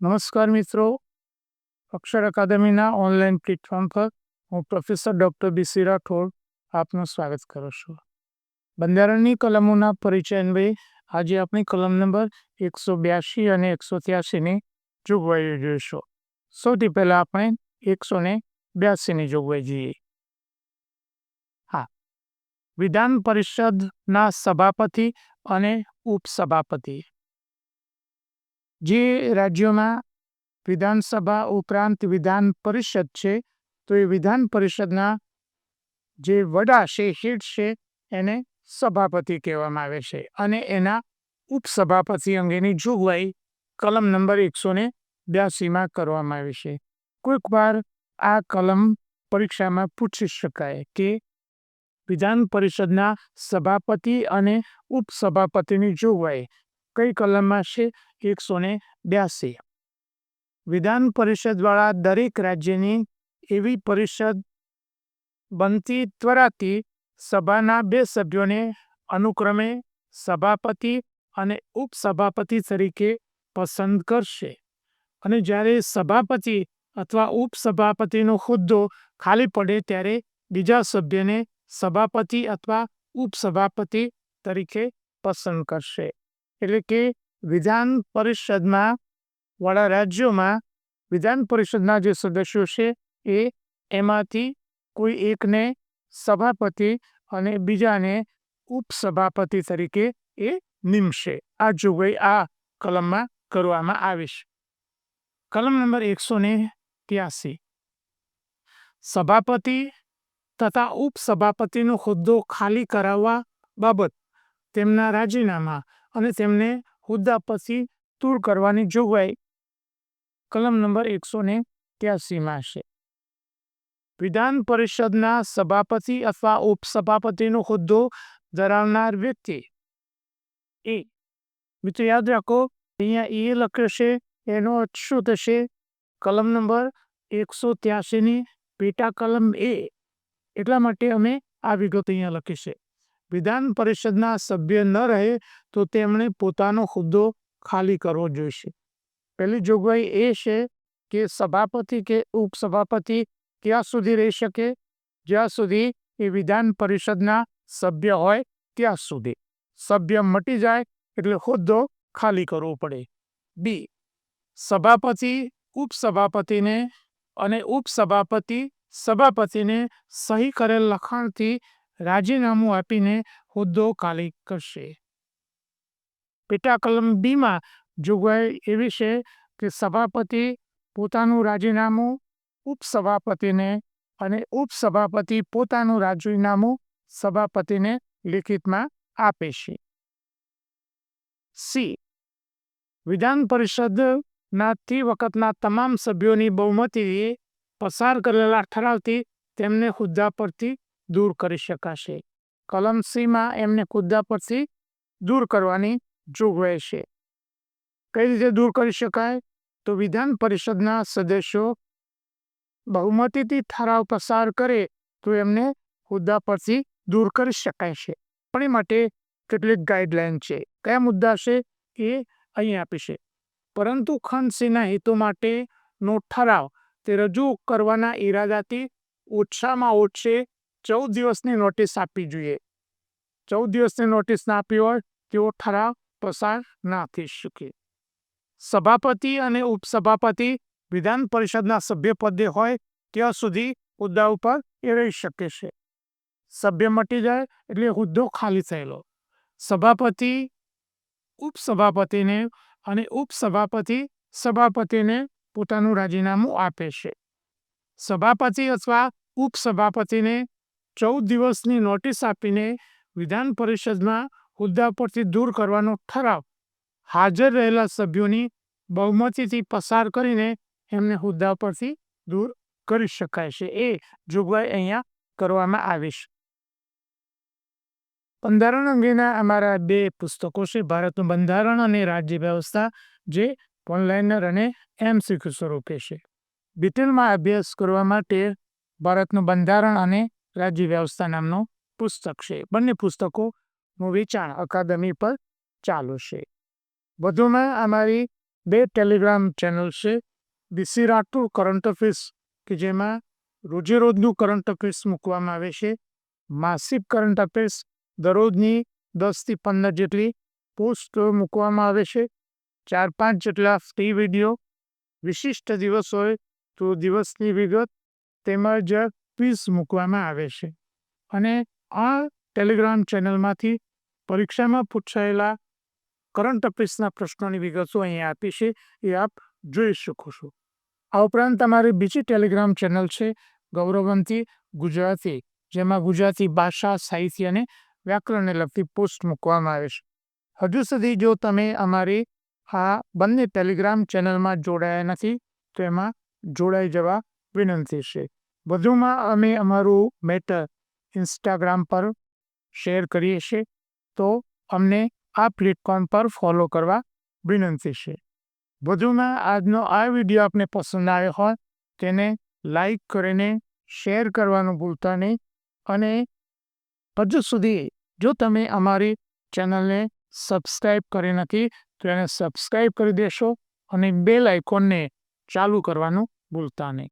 નમસ્કાર મિત્રો. અક્ષર અકાદમીના online platform પર હું પ્રોફેસર ડૉક્ટર બીસી રાઠોડ આપનું સ્વાગત કરું છું. બંધારણની કલમોના પરિચય અન્વયે આજે આપણે કલમ નંબર એકસો બ્યાસી અને એકસો ત્યાસીની જોગવાઈઓ જોઈશું. સૌથી પહેલાં આપણે એકસો ને બ્યાસીની જોગવાઈ જોઈએ. હા. વિધાન પરિષદના સભાપતિ અને ઉપસભાપતિ જે રાજ્યોમાં વિધાનસભા ઉપરાંત વિધાન પરિષદ છે, તો એ વિધાન પરિષદના જે વડા છે, હેડ છે, એને સભાપતિ કહેવામાં આવે છે. અને એના ઉપસભાપતિ અંગેની જોગવાઈ કલમ નંબર એકસો ને બ્યાસીમાં કરવામાં આવી છે. કોઈક વાર આ કલમ પરીક્ષામાં પૂછી શકાય કે વિધાન પરિષદના સભાપતિ અને ઉપસભાપતિની જોગવાઈ કઈ કલમમાં છે એકસો ને બ્યાસી? વિધાન પરિષદ વાળા દરેક રાજ્યની એવી પરિષદ બનતી ત્વરાથી સભાના બે સભ્યોને અનુક્રમે સભાપતિ અને ઉપસભાપતિ તરીકે પસંદ કરશે. અને જ્યારે સભાપતિ અથવા ઉપસભાપતિનો હોદ્દો ખાલી પડે ત્યારે બીજા સભ્યને સભાપતિ અથવા ઉપસભાપતિ તરીકે પસંદ કરશે. એટલે કે વિધાન પરિષદમાં વાળા રાજ્યોમાં વિધાન પરિષદના જે સદસ્યો છે, એ એમાંથી કોઈ એકને સભાપતિ અને બીજાને ઉપસભાપતિ તરીકે એ નિમશે. આ જોગવાઈ આ કલમમાં કરવામાં આવી છે. કલમ નંબર એકસો ને ત્યાસી. સભાપતિ તથા ઉપસભાપતિનો હોદ્દો ખાલી કરાવવા બાબત તેમના રાજીનામા અને તેમને હોદ્દા પછી દૂર કરવાની જોગવાઈ. કલમ નંબર એકસો ને ત્યાસીમાં છે. વિધાન પરિષદના સભાપતિ અથવા ઉપસભાપતિનો હોદ્દો ધરાવનાર વ્યક્તિ. એ. મિત્રો યાદ રાખો, અહીંયા એ લખ્યો છે એનો અર્થ શું થશે? કલમ નંબર એકસો ત્યાસીની પેટા કલમ એ. એટલા માટે અમે આ વિગત અહીંયા લખી છે. વિધાન પરિષદના સભ્ય ન રહે તો તેમણે પોતાનો હોદ્દો ખાલી કરવો જોઈશે. પહેલી જોગવાઈ એ છે કે સભાપતિ કે ઉપસભાપતિ ક્યાં સુધી રહી શકે? જ્યાં સુધી એ વિધાન પરિષદના સભ્ય હોય ત્યાં સુધી. સભ્ય મટી જાય એટલે હોદ્દો ખાલી કરવો પડે. બી. સભાપતિ, ઉપસભાપતિને અને ઉપસભાપતિ સભાપતિને સહી કરેલ લખાણથી રાજીનામું આપીને હોદ્દો ખાલી કરશે. પેટા કલમ બીમાં જોગવાઈ એવી છે કે સભાપતિ પોતાનું રાજીનામું, ઉપસભાપતિને અને ઉપસભાપતિ પોતાનું રાજીનામું સભાપતિને લિખિતમાં આપે છે. સી. વિધાન પરિષદના તે વખતના તમામ સભ્યોની બહુમતીએ પસાર કરેલા ઠરાવથી તેમને હોદ્દા પરથી દૂર કરી શકાશે. કલમ સીમાં એમને હોદ્દા પરથી દૂર કરવાની જોગવાઈ છે. કઈ રીતે દૂર કરી શકાય? તો વિધાન પરિષદના સદસ્યો બહુમતીથી ઠરાવ પસાર કરે તો એમને હોદ્દા પરથી દૂર કરી શકાય છે. પણ એ માટે કેટલીક ગાઈડલાઇન છે. કયા મુદ્દા છે એ અહીં આપી છે. પરંતુ ખંડ હિતો હેતુ માટેનો ઠરાવ તે રજૂ કરવાના ઈરાદાથી ઓછામાં ઓછે ચૌદ દિવસની નોટિસ આપવી જોઈએ. ચૌદ દિવસની નોટિસ ના આપી હોય તેવો ઠરાવ પસાર ના થઈ શકે. સભાપતિ અને ઉપસભાપતિ વિધાન પરિષદના સભ્ય પદે હોય, ત્યાં સુધી હોદ્દા ઉપર એ રહી શકે છે. સભ્ય મટી જાય એટલે હોદ્દો ખાલી થયેલો. સભાપતિ, ઉપસભાપતિને અને ઉપસભાપતિ સભાપતિને પોતાનું રાજીનામું આપે છે. સભાપતિ અથવા ઉપસભાપતિને ચૌદ દિવસની નોટિસ આપીને વિધાન પરિષદમાં હોદ્દા પરથી દૂર કરવાનો ઠરાવ. હાજર રહેલા સભ્યોની બહુમતીથી પસાર કરીને એમને હોદ્દા પરથી દૂર કરી શકાય છે. એ જોગવાઈ અહીંયા કરવામાં આવી છે. બંધારણ અંગેના અમારા બે પુસ્તકો છે. ભારતનું બંધારણ અને રાજ્ય વ્યવસ્થા, જે ઓનલાઇનર અને એમસીક્યુ સ્વરૂપે છે. ડિટેલમાં અભ્યાસ કરવા માટે ભારતનું બંધારણ અને રાજ્ય વ્યવસ્થા નામનું પુસ્તક છે. બંને પુસ્તકોનું વેચાણ અકાદમી પર ચાલુ છે. વધુમાં અમારી બે ટેલિગ્રામ ચેનલ છે. રાઠોડ કરંટ અફેર્સ, કે જેમાં રોજે રોજનું કરંટ અફેર્સ મૂકવામાં આવે છે. માસિક કરંટ અફેર્સ દરરોજની દસથી પંદર જેટલી પોસ્ટ મૂકવામાં આવે છે. ચાર પાંચ જેટલા ફ્રી વીડિયો, વિશિષ્ટ દિવસ હોય તો દિવસની વિગત તેમજ ક્વિઝ મૂકવામાં આવે છે. અને આ ટેલિગ્રામ ચેનલમાંથી પરીક્ષામાં પૂછાયેલા કરંટ અફેર્સના પ્રશ્નોની વિગતો અહીંયા આપી છે, એ આપ જોઈ શકો છો. આ ઉપરાંત તમારી બીજી ટેલિગ્રામ ચેનલ છે ગૌરવંતી ગુજરાતી, જેમાં ગુજરાતી ભાષા, સાહિત્ય અને વ્યાકરણને લગતી પોસ્ટ મૂકવામાં આવે છે. હજુ સુધી જો તમે અમારી આ બંને ટેલિગ્રામ ચેનલમાં જોડાયા નથી, તો એમાં જોડાઈ જવા વિનંતી છે. વધુમાં અમે અમારું મેટર ઇન્સ્ટાગ્રામ પર શેર કરીએ છીએ, તો અમને આ પ્લેટફોર્મ પર ફોલો કરવા વિનંતી છે. વધુમાં આજનો આ વીડિયો આપને પસંદ આવ્યો હોય, તેને લાઈક કરીને શેર કરવાનું ભૂલતા નહીં અને હજુ સુધી જો તમે અમારી ચેનલને સબસ્ક્રાઈબ કરી નથી, તો એને સબસ્ક્રાઈબ કરી દેશો અને બેલ આઇકોનને ચાલુ કરવાનું ભૂલતા નહીં.